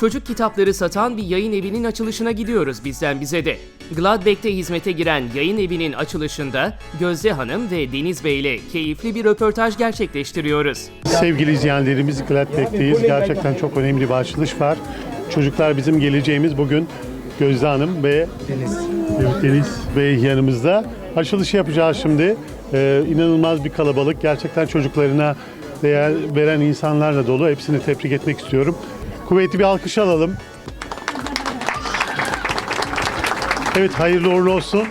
Çocuk kitapları satan bir yayın evinin açılışına gidiyoruz bizden bize de. Gladbeck'te hizmete giren yayın evinin açılışında Gözde Hanım ve Deniz Bey ile keyifli bir röportaj gerçekleştiriyoruz. Sevgili izleyenlerimiz Gladbeck'teyiz. Gerçekten çok önemli bir açılış var. Çocuklar bizim geleceğimiz bugün Gözde Hanım ve Deniz, evet, Deniz Bey yanımızda. Açılışı yapacağız şimdi. Ee, inanılmaz bir kalabalık. Gerçekten çocuklarına değer veren insanlarla dolu. Hepsini tebrik etmek istiyorum. Kuvvetli bir alkış alalım. Evet hayırlı uğurlu olsun.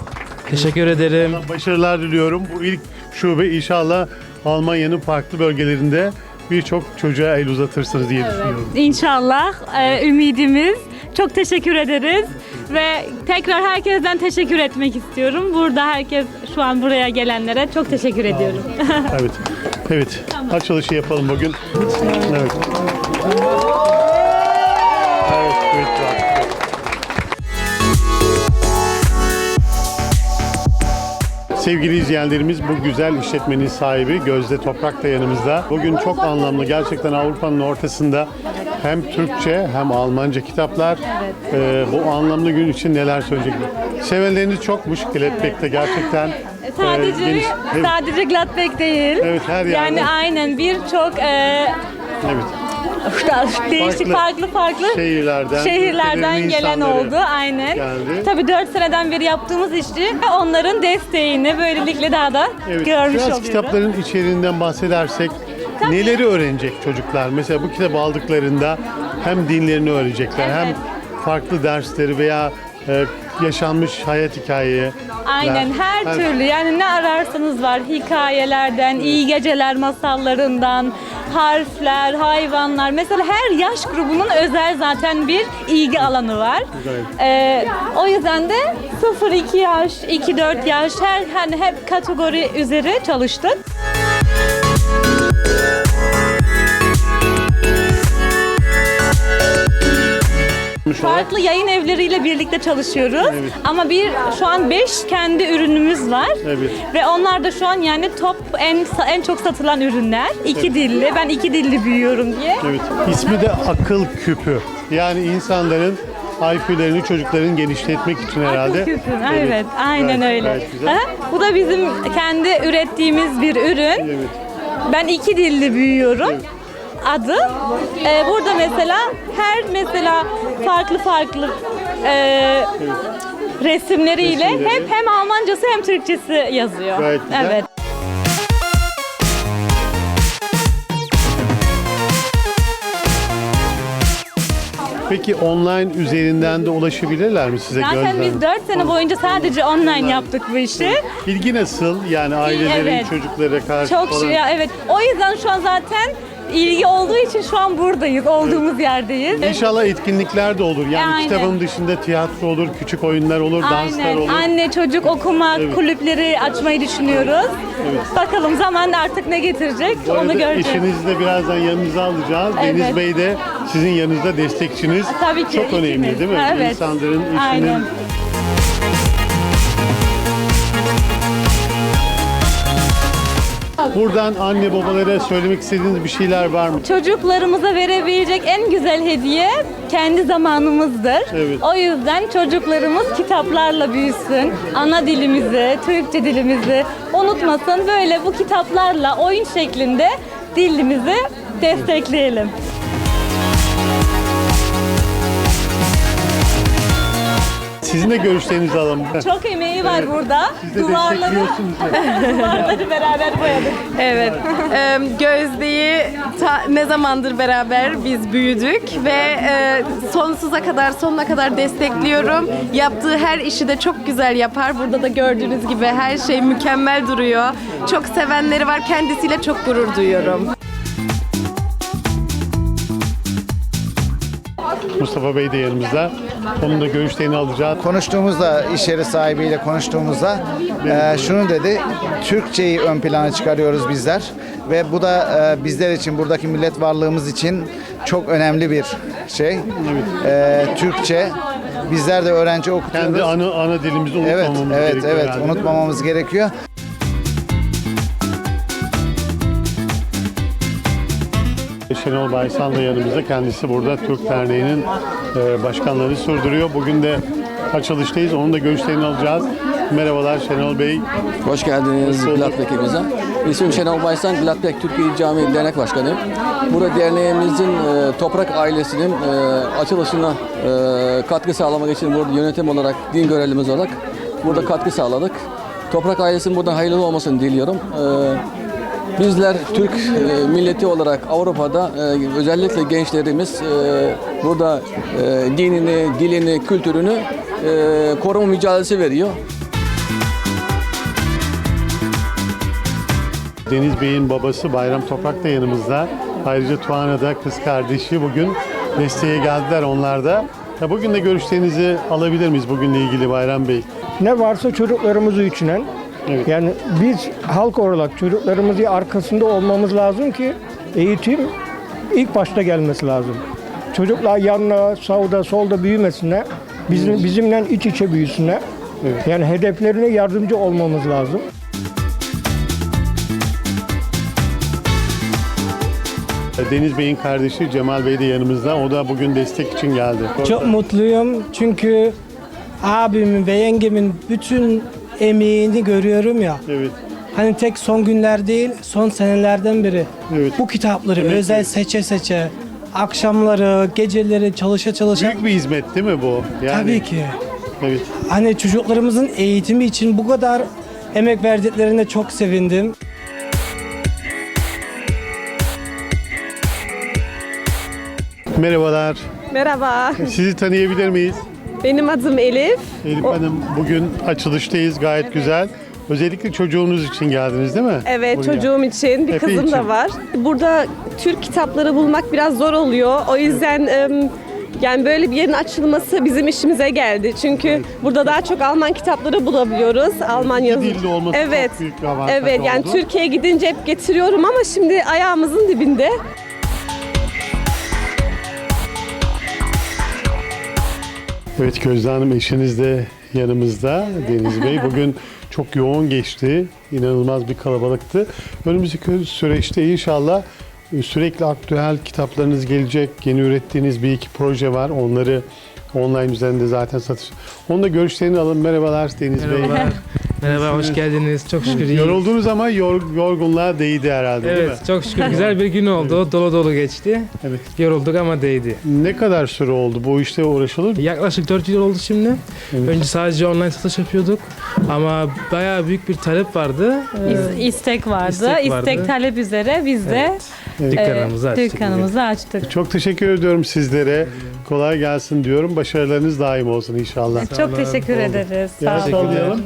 Teşekkür ederim. Başarılar diliyorum. Bu ilk şube inşallah Almanya'nın farklı bölgelerinde birçok çocuğa el uzatırsınız diye düşünüyorum. İnşallah e, ümidimiz. Çok teşekkür ederiz ve tekrar herkesten teşekkür etmek istiyorum. Burada herkes şu an buraya gelenlere çok teşekkür ediyorum. Evet. Evet. Açılışı yapalım bugün. Evet. Evet, Sevgili izleyenlerimiz bu güzel işletmenin sahibi Gözde Toprak da yanımızda. Bugün çok anlamlı gerçekten Avrupa'nın ortasında hem Türkçe hem Almanca kitaplar. Ee, bu anlamlı gün için neler söyleyecek? Sevenleriniz çokmuş Gladbeck'te gerçekten. e, sadece geniş- Evet, sadece Gladbeck değil. Evet, her yerde. Yani aynen birçok e, evet. Değişik farklı farklı şehirlerden, şehirlerden ülkelerin gelen insanları oldu aynen. geldi. Tabii 4 seneden beri yaptığımız işi onların desteğini böylelikle daha da Evet, görmüş biraz oluyoruz. kitapların içeriğinden bahsedersek neleri öğrenecek çocuklar? Mesela bu kitabı aldıklarında hem dinlerini öğrenecekler hem farklı dersleri veya e, yaşanmış hayat hikayeyi. Aynen her türlü yani ne ararsanız var hikayelerden, iyi geceler masallarından, harfler, hayvanlar. Mesela her yaş grubunun özel zaten bir ilgi alanı var. Güzel. Ee, o yüzden de 0-2 yaş, 2-4 yaş her hani hep kategori üzeri çalıştık. Farklı yayın evleriyle birlikte çalışıyoruz. Evet. Ama bir şu an 5 kendi ürünümüz var. Evet. Ve onlar da şu an yani top en en çok satılan ürünler. İki dilli. Ben iki dilli büyüyorum diye. Evet. İsmi de akıl küpü. Yani insanların IQ'lerini çocukların genişletmek için herhalde. Akıl küpü. Evet, aynen Gayet- öyle. gayet güzel. Bu da bizim kendi ürettiğimiz bir ürün. Evet. Ben iki dilli büyüyorum. Adı. Ee, burada mesela her mesela farklı farklı e, resimleriyle Resimleri. hep hem Almancası hem Türkçesi yazıyor. Gayet güzel. Evet. Peki online üzerinden de ulaşabilirler mi size Zaten biz 4 sene boyunca sadece online yaptık bu işi. İlgi nasıl? Yani ailelerin evet. çocuklara karşı Çok falan. şey, ya evet. O yüzden şu an zaten ilgi olduğu için şu an buradayız. Olduğumuz yerdeyiz. İnşallah etkinlikler de olur. Yani Aynen. kitabın dışında tiyatro olur, küçük oyunlar olur, danslar Aynen. olur. Anne çocuk okuma Evet. kulüpleri açmayı düşünüyoruz. Bakalım zaman artık ne getirecek Bu onu göreceğiz. eşinizi de birazdan yanınıza alacağız. Evet. Deniz Bey de sizin yanınızda destekçiniz. Tabii ki, Çok önemli ikimiz. değil mi? Evet. İnsanların işinin Aynen. Buradan anne babalara söylemek istediğiniz bir şeyler var mı? Çocuklarımıza verebilecek en güzel hediye kendi zamanımızdır. Evet. O yüzden çocuklarımız kitaplarla büyüsün. Ana dilimizi, Türkçe dilimizi unutmasın. Böyle bu kitaplarla oyun şeklinde dilimizi destekleyelim. Sizin de görüşlerinizi alalım. Çok emeği var burada. Siz de Duvarları, destekliyorsunuz. duvarları beraber boyadık. Evet. Ee, Gözde'yi ta- ne zamandır beraber biz büyüdük ve e, sonsuza kadar sonuna kadar destekliyorum. Yaptığı her işi de çok güzel yapar. Burada da gördüğünüz gibi her şey mükemmel duruyor. Çok sevenleri var. Kendisiyle çok gurur duyuyorum. Mustafa Bey de yanımızda. Onun da görüşlerini alacağız. konuştuğumuzda iş yeri sahibiyle konuştuğumuzda e, şunu dedi. Türkçeyi ön plana çıkarıyoruz bizler ve bu da e, bizler için buradaki millet varlığımız için çok önemli bir şey. E, Türkçe bizler de öğrenci okutuyoruz. Kendi ana, ana dilimizi Evet, unutmamamız evet, gerekiyor evet. mi? Unutmamamız gerekiyor. Şenol Baysan da yanımızda. Kendisi burada Türk Derneği'nin e, başkanlığını sürdürüyor. Bugün de açılıştayız. Onun da görüşlerini alacağız. Merhabalar Şenol Bey. Hoş geldiniz. Gladbeck'imize. İsmim Şenol Baysan, Gladbeck Türkiye Camii Dernek Başkanıyım. Burada derneğimizin e, Toprak ailesinin e, açılışına e, katkı sağlamak için burada yönetim olarak, din görevlimiz olarak burada katkı sağladık. Toprak ailesinin buradan hayırlı olmasını diliyorum. E, bizler Türk e, milleti olarak Avrupa'da e, özellikle gençlerimiz e, burada dinini, dilini, kültürünü koruma mücadelesi veriyor. Deniz Bey'in babası Bayram Toprak da yanımızda. Ayrıca Tuana da kız kardeşi bugün desteğe geldiler onlar da. Ya bugün de görüşlerinizi alabilir miyiz bugünle ilgili Bayram Bey? ne varsa çocuklarımızı düşünen. Evet. Yani biz halk olarak çocuklarımızın arkasında olmamız lazım ki eğitim ilk başta gelmesi lazım. Çocuklar yanına, sağda, solda büyümesinler. Bizim, bizimle iç içe büyüsünler. Yani hedeflerine yardımcı olmamız lazım. Deniz Bey'in kardeşi Cemal Bey de yanımızda. O da bugün destek için geldi. Çok mutluyum çünkü abimin ve yengemin bütün emeğini görüyorum ya. Evet. Hani tek son günler değil, son senelerden beri. Evet. Bu kitapları Evet, özel evet. seçe seçe, akşamları, geceleri çalışa çalışa. Büyük bir hizmet değil mi bu? Yani, Tabii ki. Evet. Hani çocuklarımızın eğitimi için bu kadar emek verdiklerine çok sevindim. Merhabalar. Merhaba. Sizi tanıyabilir miyiz? Benim adım Elif. Elif Hanım bugün açılıştayız gayet güzel. Özellikle çocuğunuz için geldiniz değil mi? Evet Buraya. çocuğum için bir Efe kızım için. da var. Burada Türk kitapları bulmak biraz zor oluyor. O yüzden em, yani böyle bir yerin açılması bizim işimize geldi. Çünkü burada daha çok Alman kitapları bulabiliyoruz. Alman yazı. dilli olması evet. çok büyük bir avantaj Evet yani oldu. Türkiye'ye gidince hep getiriyorum ama şimdi ayağımızın dibinde. Evet Gözde Hanım eşiniz de yanımızda Deniz Bey. Bugün çok yoğun geçti. İnanılmaz bir kalabalıktı. Önümüzdeki süreçte inşallah e, sürekli aktüel kitaplarınız gelecek. Yeni ürettiğiniz bir iki proje var. Onları online üzerinde zaten satış. Onunla görüşlerini alın. Merhabalar Deniz Bey. Merhaba, hoş geldiniz. Çok şükür iyi. Yoruldunuz ama yor- yorgunluğa değdi herhalde değil mi? Evet, çok şükür güzel bir gün oldu. Dolu dolu geçti. Evet. Yorulduk ama değdi. Ne kadar süre oldu bu işte uğraşılır? Yaklaşık 4 yıl oldu şimdi. Önce sadece online satış yapıyorduk. Ama bayağı büyük bir talep vardı. Ee, İs- istek vardı. İstek İstek, vardı. talep üzere biz de dükkanımızı e, açtık. dükkanımızı açtık. Çok teşekkür ediyorum sizlere. Kolay gelsin diyorum. Başarılarınız daim olsun inşallah. Çok teşekkür ederiz. Sağ olun.